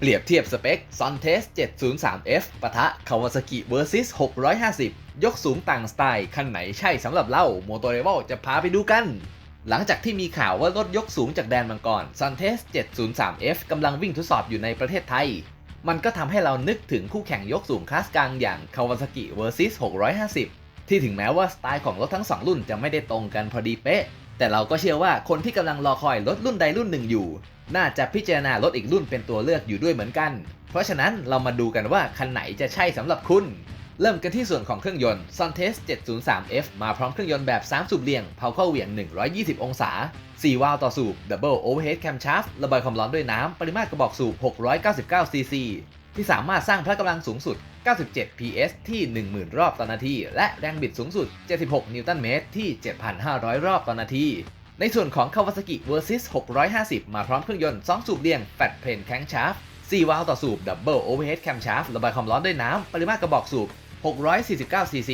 เปรียบเทียบสเปค Sontes 703F ปะทะ Kawasaki Versys 650 ยกสูงต่างสไตล์ คันไหนใช่สำหรับเล่า m o t o r e v a l จะพาไปดูกัน หลังจากที่มีข่าวว่ารถยกสูงจากแดนมังกร Sontes 703F กำลังวิ่งทดสอบอยู่ในประเทศไทย มันก็ทำให้เรานึกถึงคู่แข่งยกสูงคลาสกลางอย่าง Kawasaki Versys 650 ที่ถึงแม้ว่าสไตล์ของรถทั้งสองรุ่นจะไม่ได้ตรงกันพอดีเป๊ะ แต่เราก็เชื่อว่าคนที่กำลังรอคอยรถรุ่นใดรุ่นหนึ่งอยู่ น่าจะพิจารณารถอีกรุ่นเป็นตัวเลือกอยู่ด้วยเหมือนกัน เพราะฉะนั้นเรามาดูกันว่าคันไหนจะใช่สำหรับคุณ เริ่มกันที่ส่วนของเครื่องยนต์ Sontes 703F มาพร้อมเครื่องยนต์แบบ 3 สูบเรียงเผาเข้าเหวี่ยง 120 องศา 4 วาล์วต่อสูบ Double Overhead Camshaft ระบายความร้อนด้วยน้ำปริมาตรกระบอกสูบ 699 cc ที่สามารถสร้างพละกำลังสูงสุด 97 PS ที่ 10,000 รอบต่อนาที และแรงบิดสูงสุด 76 นิวตันเมตรที่ 7,500 รอบต่อนาที ในส่วนของ Kawasaki Versys 650 มาพร้อมเครื่องยนต์ 2 สูบเรียง Fat Plane Crankshaft 4วาล์วต่อสูบดับเบิลโอเวอร์เฮดแคมชาร์ฟระบายความร้อนด้วยน้ำ ปริมาตรกระบอกสูบ 649 cc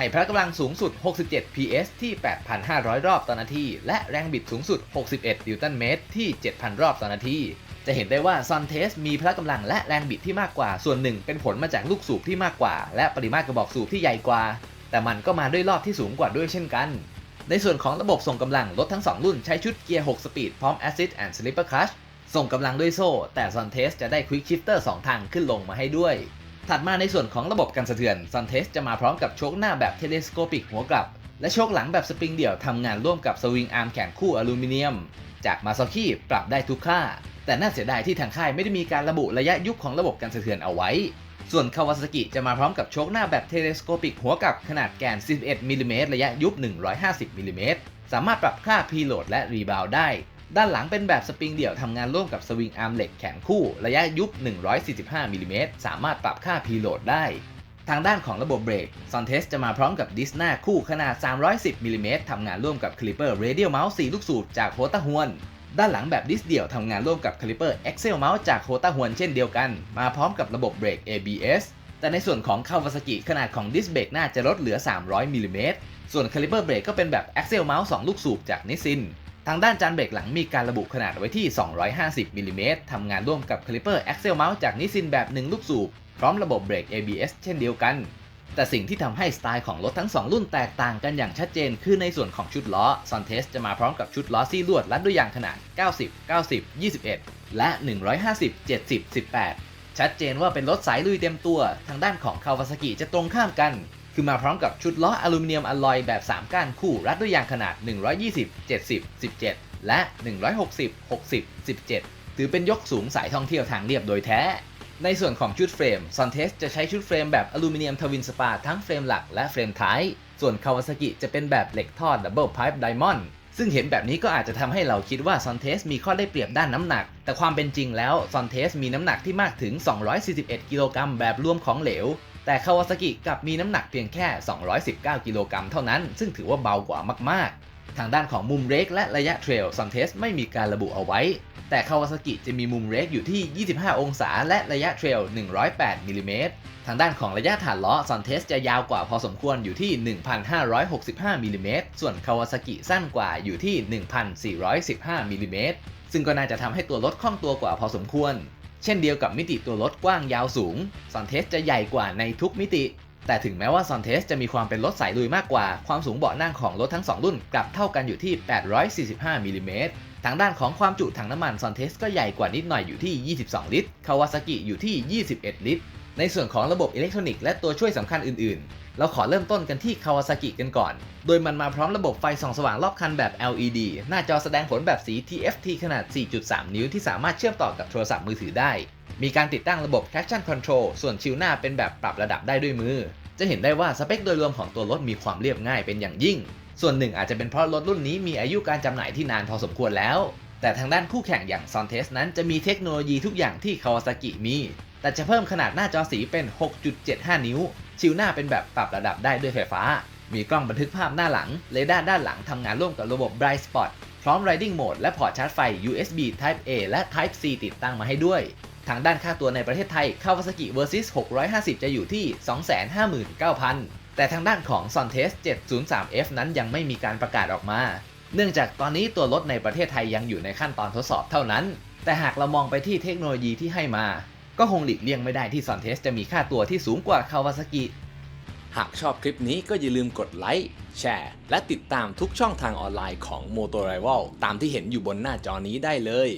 ให้พละกำลังสูงสุด 67 PS ที่ 8,500 รอบต่อนาที และแรงบิดสูงสุด 61 นิวตันเมตรที่ 7,000 รอบต่อนาที จะเห็นได้ว่า Sun Test มีพละกำลังและแรงบิดที่มากกว่า ส่วนหนึ่งเป็นผลมาจากลูกสูบที่มากกว่า และปริมาตรกระบอกสูบที่ใหญ่กว่า แต่มันก็มาด้วยรอบที่สูงกว่าด้วยเช่นกัน ในส่วนของระบบส่งกำลังรถทั้ง 2 รุ่นใช้ชุดเกียร์ 6 สปีดพร้อม Assist and Slipper Clutch ส่งกำลังด้วยโซ่ แต่ Sun Test จะได้ Quick Shifter 2 ทางขึ้นลงมาให้ด้วย ถัดมาในส่วนของระบบกันสะเทือน Sun Test จะมาพร้อมกับโชคหน้าแบบ Telescopic หัวกลับ และโชคหลังแบบสปริงเดี่ยวทำงานร่วมกับสวิงอาร์มแข็งคู่อลูมิเนียม จากมาซ o คิปรับได้ทุกค่า แต่น่าเสียดายที่ทางค่ายไม่ได้มีการระบุระยะยุบของระบบกันสะเทือนเอาไว้ ส่วนคาวาซากิจะมาพร้อมกับโชคหน้าแบบเทเลสโคปิกหัวกลับขนาดแกน41มิลลิเมตรระยะยุบ 150มิลลิเมตรสามารถปรับค่าพีโหลดและรีบาวได้ ด้านหลังเป็นแบบสปริงเดี่ยวทำงานร่วมกับสวิงอาร์มเหล็กแข็งคู่ ระยะยุบ 145มิลลิเมตรสามารถปรับค่าพีโหลดได้ทางด้านของระบบเบรก s o n t e s จะมาพร้อมกับดิสหน้าคู่ขนาด 310มิลลิเมตรทำงานร่วมกับคลิปเปอร์ Radial Mouse 4ลูกสูบจากโฮตาฮวน ด้านหลังแบบดิสเดี่ยวทำงานร่วมกับคลิปเปอร์ Excel Mouse จากโฮตาฮวนเช่นเดียวกัน มาพร้อมกับระบบเบรก ABS แต่ในส่วนของ Kawasaki ขนาดของดิสเบรกหน่าจะลดเหลือ 300มิลลิเมตรส่วนคลิปเปอร์เบรกก็เป็นแบบ Excel Mouse 2 ลูกสูบจากนิสซิน ทางด้านจานเบรกหลังมีการระบุขนาดไว้ที่ 250มิลลิเมตรทำงานร่วมกับคลิปเปอร์ Excel Mouse จากนิสซินแบบ 1 ลูกสูบ พร้อมระบบเบรก ABS เช่นเดียวกัน แต่สิ่งที่ทำให้สไตล์ของรถทั้ง 2 รุ่นแตกต่างกันอย่างชัดเจน คือในส่วนของชุดล้อ Sontes จะมาพร้อมกับชุดล้อซี่ลวด รัดด้วยยางขนาด 90 90 21 และ 150 70 18 ชัดเจนว่าเป็นรถสายลุยเต็มตัว ทางด้านของ Kawasaki จะตรงข้ามกัน คือมาพร้อมกับชุดล้ออลูมิเนียมอลลอยแบบ 3 ก้านคู่ รัดด้วยยางขนาด 120 70 17 และ 160 60 17 ถือเป็นยกสูงสายท่องเที่ยวทางเรียบโดยแท้ ในส่วนของชุดเฟรม Sontes จะใช้ชุดเฟรมแบบอลูมิเนียมทวินสปาทั้งเฟรมหลักและเฟรมท้าย ส่วน Kawasaki จะเป็นแบบเหล็กทอด Double Pipe Diamond ซึ่งเห็นแบบนี้ก็อาจจะทำให้เราคิดว่า Sontes มีข้อได้เปรียบด้านน้ำหนัก แต่ความเป็นจริงแล้ว Sontes มีน้ำหนักที่มากถึง 241 กิโลกรัมแบบรวมของเหลว แต่ Kawasaki กลับมีน้ำหนักเพียงแค่ 219 กิโลกรัมเท่านั้น ซึ่งถือว่าเบากว่ามากๆ ทางด้านของมุมเรกและระยะเทรล Sontes ไม่มีการระบุเอาไว้ แต่ Kawasaki จะมีมุมเรกอยู่ที่ 25 องศา และระยะเทรล 108 มิลลิเมตร ทางด้านของระยะฐานล้อ Sontes จะยาวกว่าพอสมควรอยู่ที่ 1,565 มิลลิเมตร ส่วน Kawasaki สั้นกว่าอยู่ที่ 1,415 มิลลิเมตร ซึ่งก็น่าจะทำให้ตัวรถคล่องตัวกว่าพอสมควร เช่นเดียวกับมิติตัวรถกว้างยาวสูง Sontes จะใหญ่กว่าในทุกมิติ แต่ถึงแม้ว่า Sontes จะมีความเป็นรถสายลุยมากกว่า ความสูงเบาะนั่งของรถทั้ง 2 รุ่นกลับเท่ากันอยู่ที่ 845มิลลิเมตรทางด้านของความจุถังน้ำมัน Sontes ก็ใหญ่กว่านิดหน่อยอยู่ที่ 22 ลิตร Kawasaki อยู่ที่ 21 ลิตร ในส่วนของระบบอิเล็กทรอนิกส์และตัวช่วยสำคัญอื่นๆ เราขอเริ่มต้นกันที่ Kawasaki กันก่อน โดยมันมาพร้อมระบบไฟส่องสว่างรอบคันแบบ LED หน้าจอแสดงผลแบบสี TFT ขนาด 4.3 นิ้วที่สามารถเชื่อมต่อกับโทรศัพท์มือถือได้ มีการติดตั้งระบบ traction control ส่วนชิลหน้าเป็นแบบปรับระดับได้ด้วยมือ จะเห็นได้ว่าสเปคโดยรวมของตัวรถมีความเรียบง่ายเป็นอย่างยิ่ง ส่วนหนึ่งอาจจะเป็นเพราะรถรุ่นนี้มีอายุการจำหน่ายที่นานพอสมควรแล้ว แต่ทางด้านคู่แข่งอย่าง Sontes นั้นจะมีเทคโนโลยีทุกอย่างที่ Kawasaki มี แต่จะเพิ่มขนาดหน้าจอสีเป็น 6.75 นิ้ว ชิลหน้าเป็นแบบปรับระดับได้ด้วยไฟฟ้า มีกล้องบันทึกภาพหน้าหลัง เรดาร์ด้านหลังทำงานร่วมกับระบบ Bright Spot พร้อม Riding Mode และพอร์ตชาร์จไฟ USB Type A และ Type C ติดตั้งมาให้ด้วย ทางด้านค่าตัวในประเทศไทย Kawasaki Versys 650 จะอยู่ที่ 259,000 แต่ทางด้านของ Sontes 703F นั้นยังไม่มีการประกาศออกมา เนื่องจากตอนนี้ตัวรถในประเทศไทยยังอยู่ในขั้นตอนทดสอบเท่านั้นแแต่หากเรามองไปที่เทคโนโลยีที่ให้มา ก็คงหลีกเลี่ยงไม่ได้ที่ซอนเทสจะมีค่าตัวที่สูงกว่าคาวาซากิ หากชอบคลิปนี้ก็อย่าลืมกดไลค์ แชร์ และติดตามทุกช่องทางออนไลน์ของ m o t o r i v a l ตามที่เห็นอยู่บนหน้าจอนี้ได้เลย